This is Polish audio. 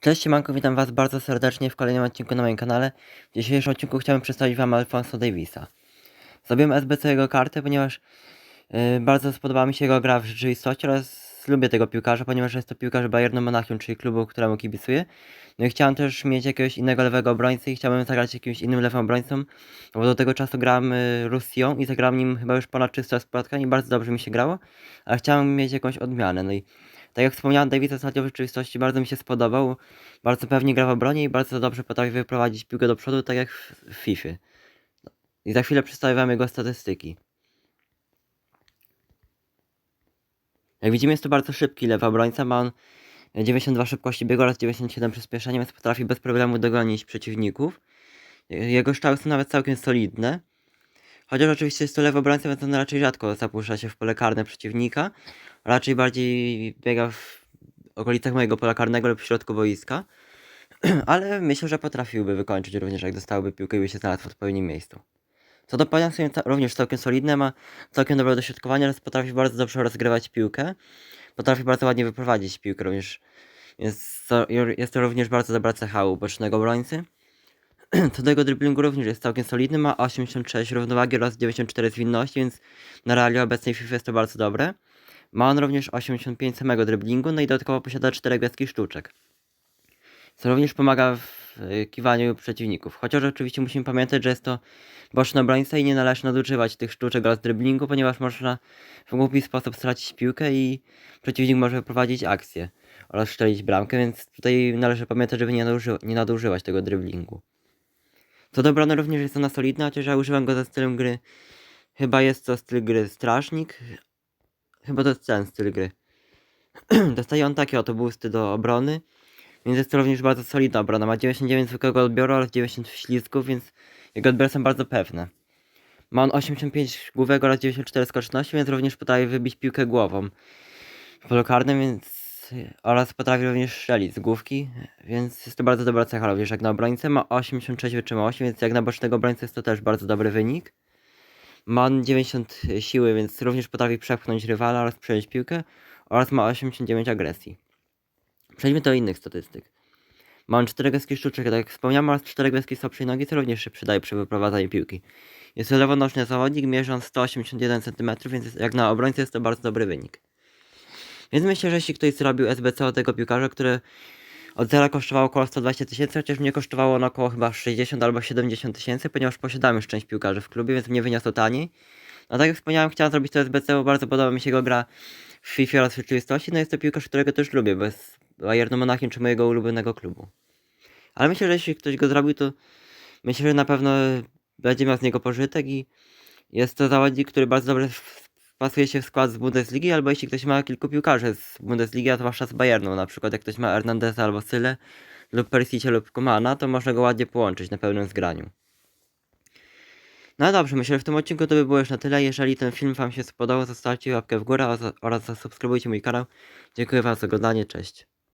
Cześć siemanko, witam was bardzo serdecznie w kolejnym odcinku na moim kanale. W dzisiejszym odcinku chciałbym przedstawić wam Alfonso Davisa. Zrobiłem SBC jego kartę, ponieważ yy, bardzo spodobała mi się jego gra w rzeczywistości oraz lubię tego piłkarza, ponieważ jest to piłkarz Bayernu Monachium, czyli klubu, któremu kibicuję. No i chciałem też mieć jakiegoś innego lewego obrońcę i chciałbym zagrać jakimś innym lewym obrońcą, bo do tego czasu grałem yy, Russią i zagrałem nim chyba już ponad 300 spotkań i bardzo dobrze mi się grało, ale chciałem mieć jakąś odmianę. No i tak jak wspomniałem, David ostatnio w rzeczywistości bardzo mi się spodobał. Bardzo pewnie gra w obronie i bardzo dobrze potrafi wyprowadzić piłkę do przodu, tak jak w FIFA. I za chwilę przedstawię wam jego statystyki. Jak widzimy jest to bardzo szybki lewy obrońca, ma on 92 szybkości biegu oraz 97 przyspieszenia, więc potrafi bez problemu dogonić przeciwników. Jego strzały są nawet całkiem solidne. Chociaż oczywiście jest to lewy obrońca, więc on raczej rzadko zapuszcza się w pole karne przeciwnika. Raczej bardziej biega w okolicach mojego pola karnego lub w środku boiska. Ale myślę, że potrafiłby wykończyć również, jak dostałby piłkę i by się znalazł w odpowiednim miejscu. Co do ta- również całkiem solidne, ma całkiem dobre dośrodkowanie oraz potrafi bardzo dobrze rozgrywać piłkę. Potrafi bardzo ładnie wyprowadzić piłkę również. Jest to, jest to również bardzo dobra cecha u bocznego obrońcy. Co do jego driblingu również jest całkiem solidny, ma 86 równowagi oraz 94 zwinności, więc na realia obecnej FIFA jest to bardzo dobre. Ma on również 85 samego driblingu, no i dodatkowo posiada 4 gwiazdki sztuczek. Co również pomaga w y, kiwaniu przeciwników. Chociaż oczywiście musimy pamiętać, że jest to boczny obrońca i nie należy nadużywać tych sztuczek oraz driblingu, ponieważ można w głupi sposób stracić piłkę i przeciwnik może wyprowadzić akcję oraz strzelić bramkę, więc tutaj należy pamiętać, żeby nie, naduży nie nadużywać tego driblingu. Co do obrony również jest ona solidna, chociaż ja używam go za stylem gry. Chyba jest to styl gry strażnik. Chyba to jest ten styl gry. Dostaje on takie oto boosty do obrony. Więc jest to również bardzo solidna obrona. Ma 99 zwykłego odbioru oraz 90 ślizgów, więc jego odbiory są bardzo pewne. Ma on 85 główek oraz 94 skoczności, więc również potrafi wybić piłkę głową w polu karnym, więc oraz potrafi również strzelić z główki, więc jest to bardzo dobra cecha również jak na obrońcę. Ma 86 wytrzymałości, więc jak na bocznego obrońcę jest to też bardzo dobry wynik. Ma on 90 siły, więc również potrafi przepchnąć rywala oraz przejąć piłkę oraz ma 89 agresji. Przejdźmy do innych statystyk. Ma on 4 gwiazdki sztuczek, tak jak wspomniałem, oraz 4 gwiazdki słabszej nogi, co również się przydaje przy wyprowadzaniu piłki. Jest to lewonożny zawodnik, mierzy on 181 cm, więc jak na obrońcę jest to bardzo dobry wynik. Więc myślę, że jeśli ktoś zrobił SBC od tego piłkarza, które od zera kosztowało około 120 tysięcy, chociaż mnie kosztowało ono około chyba 60 albo 70 tysięcy, ponieważ posiadamy już część piłkarzy w klubie, więc mnie wyniosło taniej. No tak jak wspomniałem, chciałem zrobić to SBC, bo bardzo podoba mi się jego gra w FIFA oraz w rzeczywistości. No jest to piłkarz, którego też lubię, bo jest Bayernu Monachium czy mojego ulubionego klubu. Ale myślę, że jeśli ktoś go zrobił, to myślę, że na pewno będzie miał z niego pożytek i jest to zawodnik, który bardzo dobrze wpasuje się w skład z Bundesligi, albo jeśli ktoś ma kilku piłkarzy z Bundesligi, a zwłaszcza z Bayernu, na przykład jak ktoś ma Hernandeza albo Syle lub Perisicie lub Komana, to można go ładnie połączyć na pełnym zgraniu. No dobrze, myślę, że w tym odcinku to by było już na tyle. Jeżeli ten film Wam się spodobał, zostawcie łapkę w górę oraz zasubskrybujcie mój kanał. Dziękuję Wam za oglądanie, cześć.